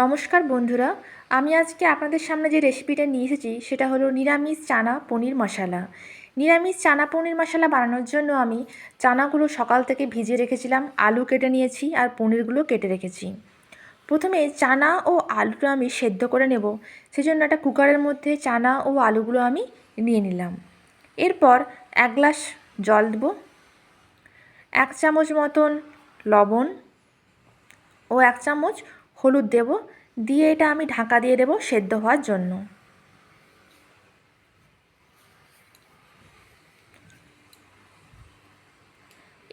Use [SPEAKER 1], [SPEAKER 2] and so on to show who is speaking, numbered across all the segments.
[SPEAKER 1] নমস্কার বন্ধুরা, আমি আজকে আপনাদের সামনে যে রেসিপিটা নিয়ে এসেছি, সেটা হলো নিরামিষ চানা পনির মশলা। নিরামিষ চানা পনির মশলা বানানোর জন্য আমি চানাগুলো সকাল থেকে ভিজিয়ে রেখেছিলাম, আলু কেটে নিয়েছি আর পনিরগুলো কেটে রেখেছি। প্রথমে চানা ও আলুটা আমি সেদ্ধ করে নেব, সেজন্য একটা কুকারের মধ্যে চানা ও আলুগুলো আমি নিয়ে নিলাম। এরপর এক গ্লাস জল দেবো, এক চামচ মতন লবণ ও এক চামচ হলুদ দেব, দিয়ে এটা আমি ঢাকা দিয়ে দেবো সেদ্ধ হওয়ার জন্য।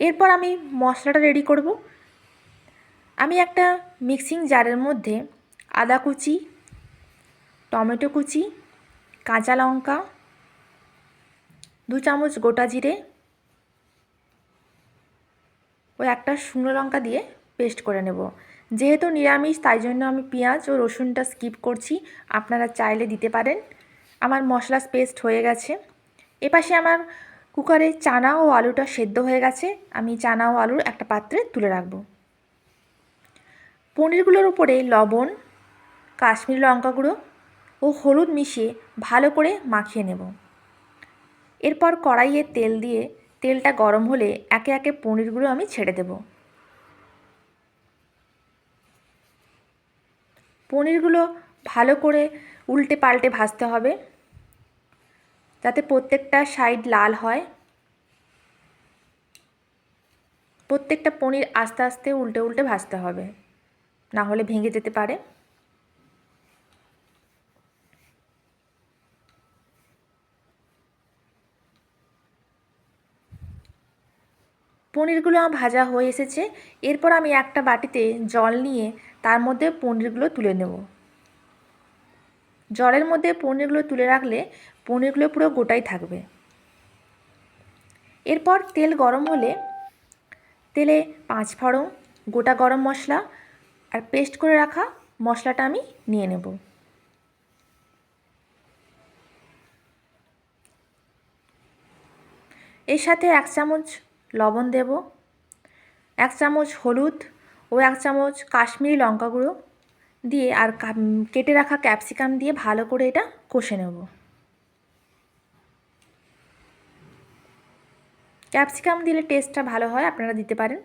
[SPEAKER 1] এরপর আমি মশলাটা রেডি করব। আমি একটা মিক্সিং জারের মধ্যে আদা কুচি, টমেটো কুচি, কাঁচা লঙ্কা, দু চামচ গোটা জিরে, ও একটা শুকনো লঙ্কা দিয়ে পেস্ট করে নেব। যেহেতু নিরামিষ, তাই জন্য আমি পেঁয়াজ ও রসুনটা স্কিপ করছি। আপনারা চাইলে দিতে পারেন। আমার মশলা পেস্ট হয়ে গেছে। এপাশে আমার কুকারে চানা ও আলুটা সেদ্ধ হয়ে গেছে। আমি চানা ও আলুর একটা পাত্রে তুলে রাখব। পনিরগুলোর উপরে লবণ, কাশ্মীরি লঙ্কা গুঁড়ো ও হলুদ মিশিয়ে ভালো করে মাখিয়ে নেব। এরপর কড়াইয়ে তেল দিয়ে তেলটা গরম হলে একে একে পনিরগুলো আমি ছেড়ে দেবো। পনিরগুলো ভালো করে উল্টে পাল্টে ভাজতে হবে। যাতে প্রত্যেকটা সাইড লাল হয়। প্রত্যেকটা পনির আস্তে আস্তে উল্টে উল্টে ভাজতে হবে। না হলে ভেঙে যেতে পারে। পনিরগুলো আমার ভাজা হয়ে এসেছে। এরপর আমি একটা বাটিতে জল নিয়ে তার মধ্যে পনিরগুলো তুলে নেব। জলের মধ্যে পনিরগুলো তুলে রাখলে পনিরগুলো পুরো গোটাই থাকবে। এরপর তেল গরম হলে তেলে পাঁচ ফড়ং গোটা গরম মশলা আর পেস্ট করে রাখা মশলাটা আমি নিয়ে নেব। এর সাথে এক চামচ লবণ দেব। এক চামচ হলুদ ও এক চামচ কাশ্মীরি লঙ্কা গুঁড়ো দিয়ে আর কেটে রাখা ক্যাপসিকাম দিয়ে ভালো করে এটা কষে নেব। ক্যাপসিকাম দিলে টেস্টটা ভালো হয়, আপনারা দিতে পারেন।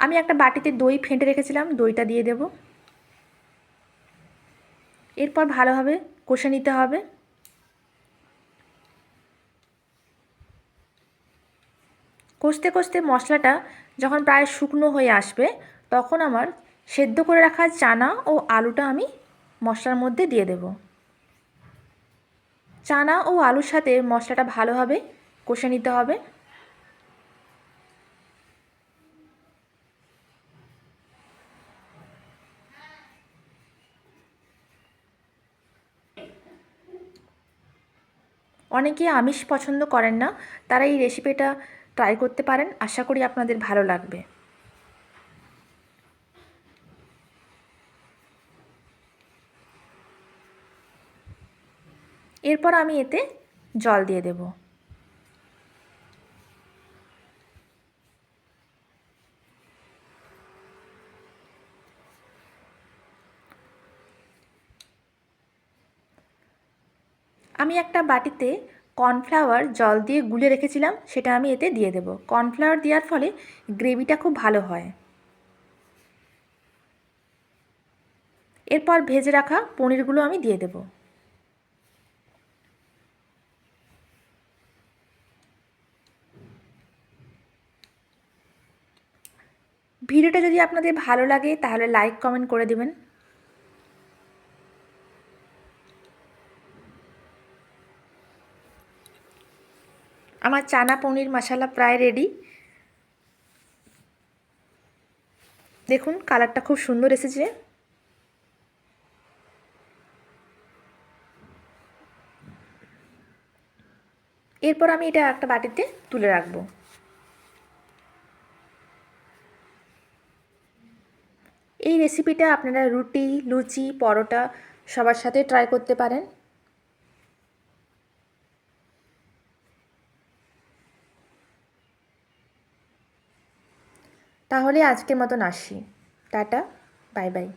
[SPEAKER 1] আমি একটা বাটিতে দই ফেটে রেখেছিলাম, দইটা দিয়ে দেব। এরপর ভালোভাবে কষে নিতে হবে। কষতে কষতে মশলাটা যখন প্রায় শুকনো হয়ে আসবে, তখন আমার সেদ্ধ করে রাখা চানা ও আলুটা আমি মশলার মধ্যে দিয়ে দেব। চানা ও আলুর সাথে মশলাটা ভালোভাবে কষে নিতে হবে। অনেকে আমিষ পছন্দ করেন না, তারা এই রেসিপিটা ট্রাই করতে পারেন। আশা করি আপনাদের ভালো লাগবে। এরপর আমি এতে জল দিয়ে দেব। আমি একটা বাটিতে কর্নফ্লাওয়ার জল দিয়ে গুলে রেখেছিলাম, সেটা আমি এতে দিয়ে দেব। কর্নফ্লাওয়ার দেওয়ার ফলে গ্রেভিটা খুব ভালো হয়। এরপর ভেজে রাখা পনিরগুলো আমি দিয়ে দেব। ভিডিওটা যদি আপনাদের ভালো লাগে, তাহলে লাইক, কমেন্ট করে দেবেন। আমার চানা পনির মশলা প্রায় রেডি দেখুন কালারটা খুব সুন্দর এসেছে। এরপর আমি এটা একটা বাটিতে তুলে রাখব। এই রেসিপিটা আপনারা রুটি, লুচি, পরোটা সবার সাথে ট্রাই করতে পারেন। তাহলে আজকের মতন আসি। Tata bye bye.